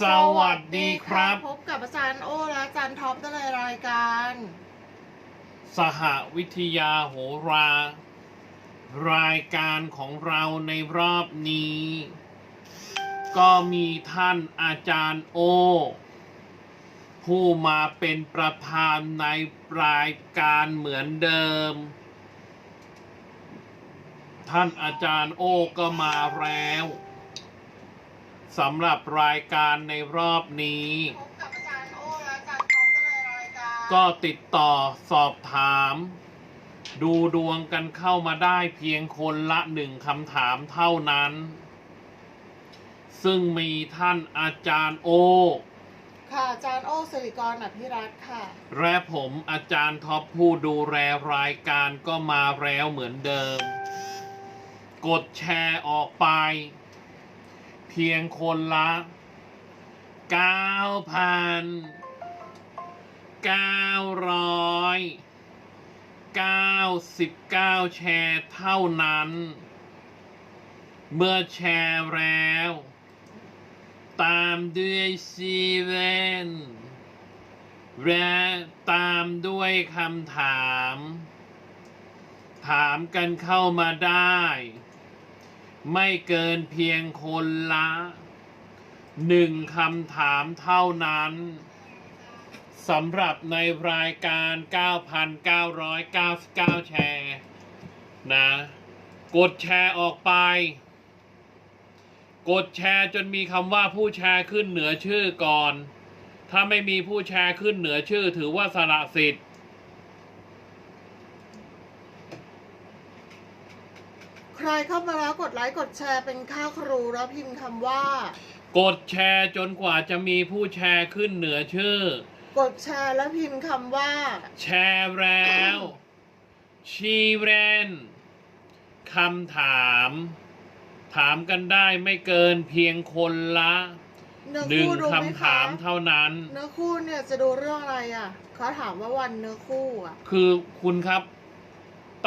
สวัสดีครับ พบกับอาจารย์โอและอาจารย์ท็อปในรายการ สหวิทยาโหรา รายการของเราในรอบนี้ ก็มีท่านอาจารย์โอ ผู้มาเป็นประธานในรายการเหมือนเดิม ท่านอาจารย์โอก็มาแล้ว สำหรับรายการในรอบนี้พบกับอาจารย์โอและอาจารย์ท็อปในรายการก็ติดต่อสอบถาม ดูดวงกันเข้ามาได้เพียงคนละหนึ่งคำถามเท่านั้น ซึ่งมีท่านอาจารย์โอ ค่ะอาจารย์โอสิริกรอภิรัตน์ค่ะ และผมอาจารย์ท็อปผู้ดูแลรายการก็มาแล้วเหมือนเดิม กดแชร์ออกไปเพียงคนละ9,999แชร์เท่านั้น เมื่อแชร์แล้ว ตามด้วยซีเวนและตามด้วยคำถาม ถามกันเข้ามาได้ ไม่เกินเพียงคนละหนึ่งคำถามเท่านั้นสำหรับในรายการ 9,999 แชร์ นะ กดแชร์ออกไป กดแชร์จนมีคำว่าผู้แชร์ขึ้นเหนือชื่อก่อน ถ้าไม่มีผู้แชร์ขึ้นเหนือชื่อถือว่าสละสิทธิ์ ใค รเข้ามาแล้วกดไลค์กดแชร์เป็นค่าครูแล้วพิมพ์คำว่า กดแชร์จนกว่าจะมีผู้แชร์ขึ้นเหนือชื่อ กดแชร์แล้วพิมพ์คำว่า แชร์แล้ว ชีเรนคำถาม ถามกันได้ไม่เกินเพียงคนละเนื้อหนึ่งคู่ดูไหมคำถามคะเท่านั้น เนื้อคู่เนี่ยจะดูเรื่องอะไรอะเขาถามว่าวันเนื้อคู่อะ คือคุณครับ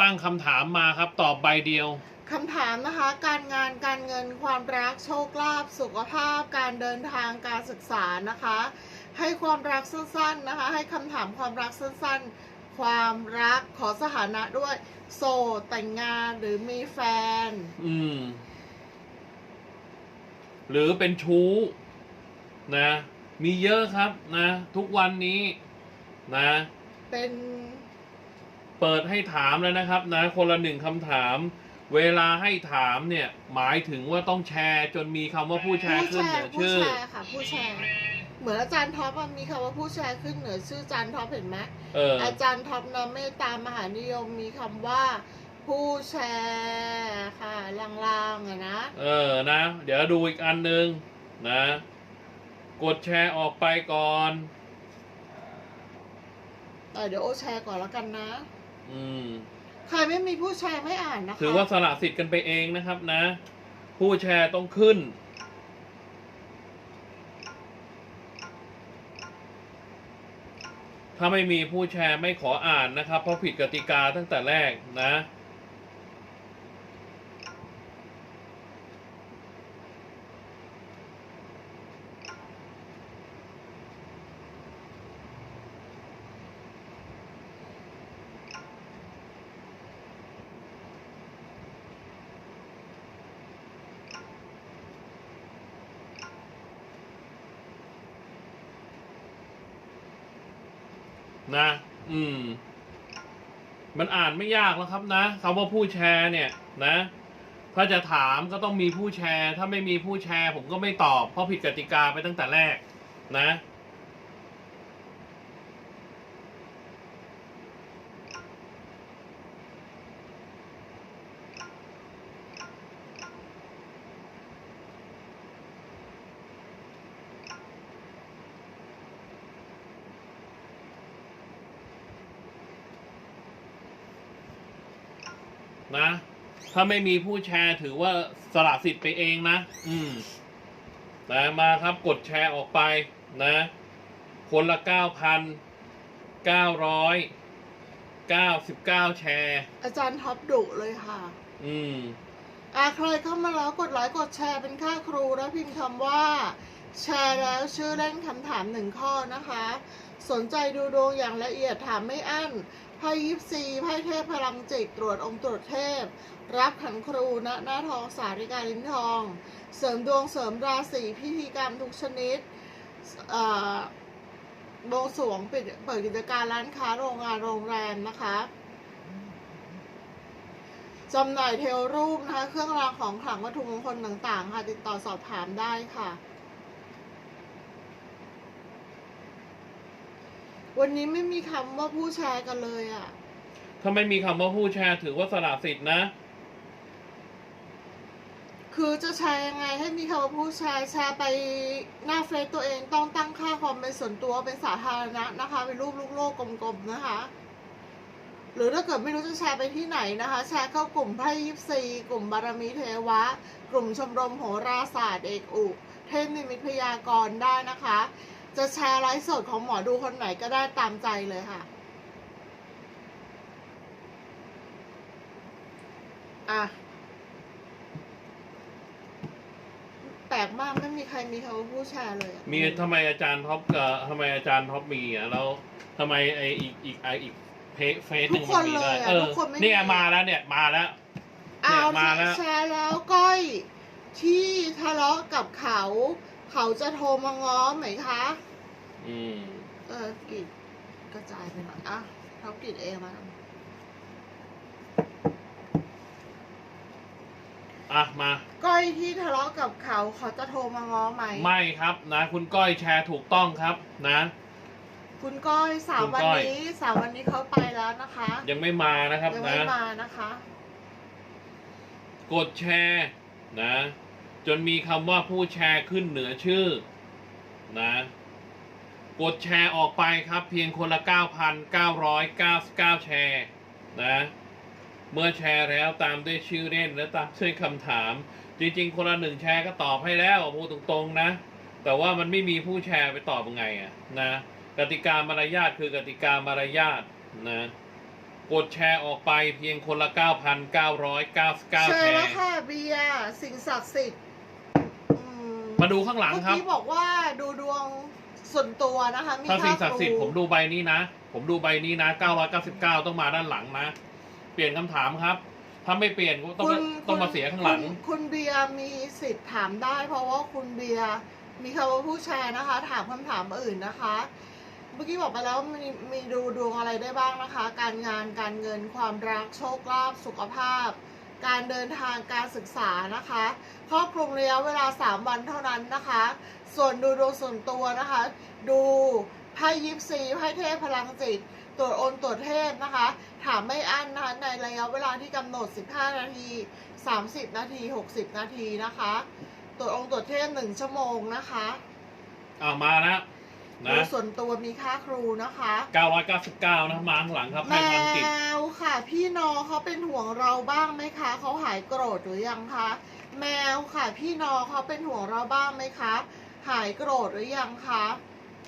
ตั้งคำถามมาครับตอบใบเดียว คำถามนะคะ การงานการเงินความรักโชคลาภสุขภาพ การเดินทางการศึกษานะคะ ให้ความรักสั้นๆนะคะ ให้คำถามความรักสั้นๆ ความรักขอสถานะด้วย โสดแต่งงานหรือมีแฟน อืม หรือเป็นชู้ นะ มีเยอะครับนะ ทุกวันนี้นะ เป็น เปิดให้ถามแล้วนะครับ นะ คนละหนึ่งคำถาม เวลาให้ถามเนี่ยหมายถึงว่าต้องแชร์ จนมีคำว่าผู้แชร์ผู้ขึ้นแชเหนืร์อผู้ชื่อ แชร์ค่ะ ผู้แชร์ เหมือนอาจารย์ท็อปอะมีคำว่าผู้แชร์ขึ้นเหนือชื่ออาจารย์ท็อปเห็นไหมเอออาจารย์ท็อปนะเมตตามหานิยมมีคำว่า ผู้แชร์ค่ะลางๆอะนะเออนะ เดี๋ยวดูอีกอันหนึ่งนะ กดแชร์ออกไปก่อนเออเดี๋ยวโอแชร์ก่อนแล้วกันนะ อืม ใครไม่มีผู้แชร์ไม่อ่านนะคะถือว่าสละสิทธิ์กันไปเองนะครับนะ ผู้แชร์ต้องขึ้น ถ้าไม่มีผู้แชร์ไม่ขออ่านนะครับ เพราะผิดกติกาตั้งแต่แรกนะ นะ อืม มันอ่านไม่ยากแล้วครับนะคำว่าผู้แชร์เนี่ย นะ ถ้าจะถามก็ต้องมีผู้แชร์ ถ้าไม่มีผู้แชร์ ผมก็ไม่ตอบ เพราะผิดกติกาไปตั้งแต่แรก นะ นะ ถ้าไม่มีผู้แชร์ถือว่าสละสิทธิ์ไปเองนะ อืมนะมาครับกดแชร์ออกไปนะ คนละเก้าพันเก้าร้อยเก้าสิบเก้าแชร์ อาจารย์ท็อปดุเลยค่ะอืม อ่าใครเข้ามาแล้วกดไลค์กดแชร์เป็นค่าครูแล้วพิมพ์คำว่า แชร์แล้วชื่อเล่นคำถามหนึ่งข้อนะคะ สนใจดูดวงอย่างละเอียดถามไม่อั้น ไพ่ยิปซีไพ่เทพพลังจิตตรวจองค์ตรวจเทพ รับขันครูณหน้าทองสาริกาลิ้นทอง เสริมดวงเสริมราศีพิธีกรรมทุกชนิดเอ่อบสวงปิดเปิดกิจการร้านค้าโรงงานโรงแรมนะคะจำหน่ายเทลรูปนะคะ เครื่องรางของขลังวัตถุมงคลต่างๆ ค่ะ ติดต่อสอบถามได้ค่ะ วันนี้ไม่มีคำว่าผู้แชร์กันเลยอะ ถ้าไม่มีคำว่าผู้แชร์ถือว่าสละสิทธิ์นะ คือจะแชร์ยังไงให้มีคำว่าผู้แชร์แชร์ไปหน้าเฟซตัวเองต้องตั้งค่าความเป็นส่วนตัวเป็นสาธารณะนะคะ เป็นรูปลูกโลกกลมๆนะคะ หรือถ้าเกิดไม่รู้จะแชร์ไปที่ไหนนะคะ แชร์เข้ากลุ่มไพ่ยิปซีกลุ่มบารมีเทวะ กลุ่มชมรมโหราศาสตร์เอกอุเทพนิมิตพยากรณ์ได้นะคะ จะแชร์ไลฟ์สดของหมอดูคนไหนก็ได้ตามใจเลยค่ะ อะ แปลกมากไม่มีใครมีคำว่าผู้แชร์เลยอะมีทำไมอาจารย์ท็อปกับทำไมอาจารย์ท็อปมีอะแล้วทำไมไออีกอีกไออีกเพจเฟซหนึ่งมันมีได้เออเนี่ยมาแล้วเนี่ยมาแล้วอ้าวเนี่ยมาแล้ว แชร์แล้วก้อยที่ทะเลาะกับเขา เขาจะโทรมาง้อไหมคะ อืมเออกิดกระจายไปหน่อยอะเขากิดเองมาอะมาก้อยที่ทะเลาะกับเขาเขาจะโทรมาง้อไหมไม่ครับนะ คุณก้อยแชร์ถูกต้องครับนะ คุณก้อยสามคุณวันก้อย นี้สามวันนี้เขาไปแล้วนะคะยังไม่มานะครับยังนะ ไม่มานะคะ กดแชร์นะ จนมีคำว่าผู้แชร์ขึ้นเหนือชื่อ นะ กดแชร์ออกไปครับ เพียงคนละ 9,999 แชร์นะ เมื่อแชร์แล้วตามด้วยชื่อเล่นและตามด้วยคำถาม จริง ๆ คนละหนึ่งแชร์ก็ตอบให้แล้วพูดตรงๆนะ แต่ว่ามันไม่มีผู้แชร์ไปตอบยังไงอะนะกติกามารยาทคือกติกามารยาทนะกดแชร์ออกไปเพียงคนละ 9,999เชิแชญแล้วร์ค่ะเบียร์สิ่งศักดิ์สิทธิ์อืมมาดูข้างหลังเมื่อครับกี้บอกว่าดูดวง ส่วนตัวนะคะมีถ้าสิ่งค่าศักดิ์สิทธิ์ครูผมดูใบนี้นะ ผมดูใบนี้นะ 999 ต้องมาด้านหลังนะ เปลี่ยนคำถามครับ ถ้าไม่เปลี่ยนก็ต้องคุณต้องมาเสียข้างหลัง คุณคุณเบียร์มีสิทธิ์ถามได้ เพราะว่าคุณเบียร์มีคำว่าผู้แชร์นะคะ ถามคำถามอื่นนะคะ เมื่อกี้บอกไปแล้วมีมีดูดวงอะไรได้บ้างนะคะ การงานการเงินความรักโชคลาภสุขภาพ การเดินทางการศึกษานะคะครอบคลุมระยะเวลา 3 วันเท่านั้นนะคะ ส่วนดูดวงส่วนตัวนะคะ ดูไพ่ยิปซีไพ่เทพพลังจิต ตรวจโอนตรวจเทพนะคะ ถามไม่อั้นนะคะในระยะเวลาที่กำหนด 15 นาที 30 นาที 60 นาทีนะคะ ตรวจองค์ตรวจเทพ 1 ชั่วโมงนะคะ อ่ามาแล้ว นะ ส่วนตัวมีค่าครูนะคะ 999 นะมาข้างหลังครับแมให้พลังจิตวค่ะ พี่นอเขาเป็นห่วงเราบ้างไหมคะ เขาหายโกรธหรือยังคะ แมวค่ะ พี่นอเขาเป็นห่วงเราบ้างไหมคะ หายโกรธหรือยังคะ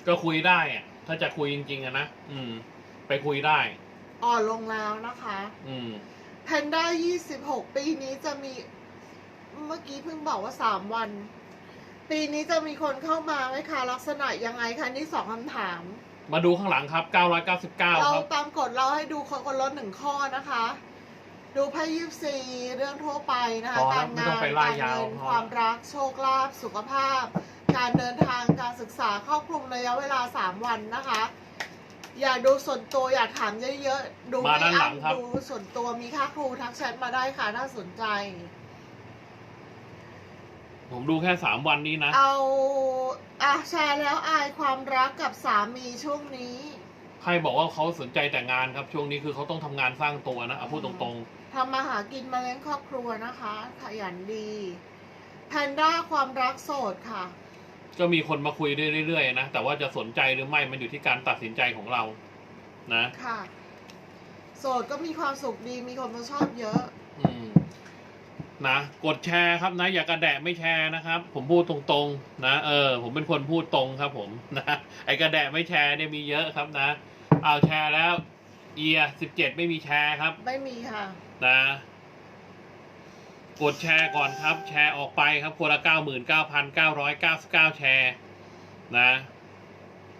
ก็คุยได้อะถ้าจะคุยจริงๆอะนะอืม ไปคุยได้ อ่อนลงแล้วนะคะ อืม แพนด้า26 ปีนี้จะมี เมื่อกี้เพิ่งบอกว่า 3 วัน ปีนี้จะมีคนเข้ามาไหมคะลักษณะยังไงคะนี่สองคำถาม มาดูข้างหลังครับ 999เราครับ ตามกฎเราให้ดูคนคนละหนึ่งข้อนะคะ ดูไพ่ยิปซีเรื่องทั่วไปนะคะ พอแล้กาวรไม่งาต้องนไปไล่การยาวเงินพอ ความรักโชคลาภสุขภาพ การเดินทางการศึกษาครอบคลุมระยะเวลา 3 วันนะคะ อยากดูส่วนตัวอยากถามเยอะๆดูมาไม่ด้านหลัอั้งนครับ ดูส่วนตัวมีค่าครูทักแชทมาได้ค่ะถ้าสนใจ ผมดูแค่3วันนี้นะ เอาอะแชร์แล้วอายความรักกับสามีช่วงนี้ ใครบอกว่าเขาสนใจแต่งานครับ ช่วงนี้คือเขาต้องทำงานสร้างตัวนะเอาพูดตรงทำมาหากินมาเลี้ยงครอบครัวนะคะ ขยันดี แพนด้าความรักโสดค่ะ ๆ ก็มีคนมาคุยเรื่อยๆนะ แต่ว่าจะสนใจหรือไม่มันอยู่ที่การตัดสินใจของเรา นะ ค่ะ โสดก็มีความสุขดีมีคนมาชอบเยอะอืม นะกดแชร์ครับนะ อย่ากระแดะไม่แชร์นะครับ ผมพูดตรงๆ นะเออผมเป็นคนพูดตรงครับ ผมนะไอกระแดะไม่แชร์เนี่ยมีเยอะครับนะ เอาแชร์แล้ว เอียสิบเจ็ดไม่มีแชร์ครับ ไม่มีค่ะ นะ กดแชร์ก่อนครับ แชร์ออกไปครับคนละเก้าหมื่นเก้าพันเก้าร้อยเก้าสิบเก้าแชร์ นะ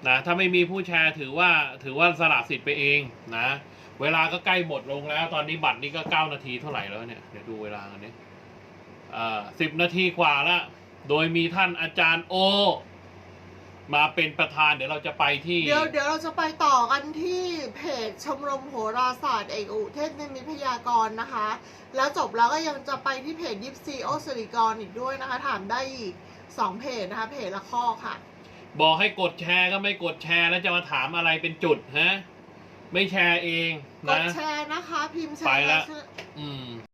นะถ้าไม่มีผู้แชร์ถือว่าถือว่าสละสิทธิ์ไปเองนะ เวลาก็ใกล้หมดลงแล้ว ตอนนี้บัตรนี้ก็เก้านาทีเท่าไหร่แล้วเนี่ย เดี๋ยวดูเวลากันนี้อ่า สิบนาทีกว่าละโดยมีท่านอาจารย์โอ มาเป็นประธานเดี๋ยวเราจะไปที่ เดี๋ยวเดี๋ยวเราจะไปต่อกันที่เพจชมรมโหราศาสตร์เอกอุเทศในมิตรพยากรณ์นะคะ แล้วจบแล้วก็ยังจะไปที่เพจยิปซีโอสิริกรอีกด้วยนะคะ ถามได้อีกสองเพจนะคะ เพจละข้อค่ะ บอกให้กดแชร์ก็ไม่กดแชร์แล้วจะมาถามอะไรเป็นจุดฮะไม่แชร์เองกดนะแชร์นะคะ พิมพ์แชไปร์ละชื่ออืม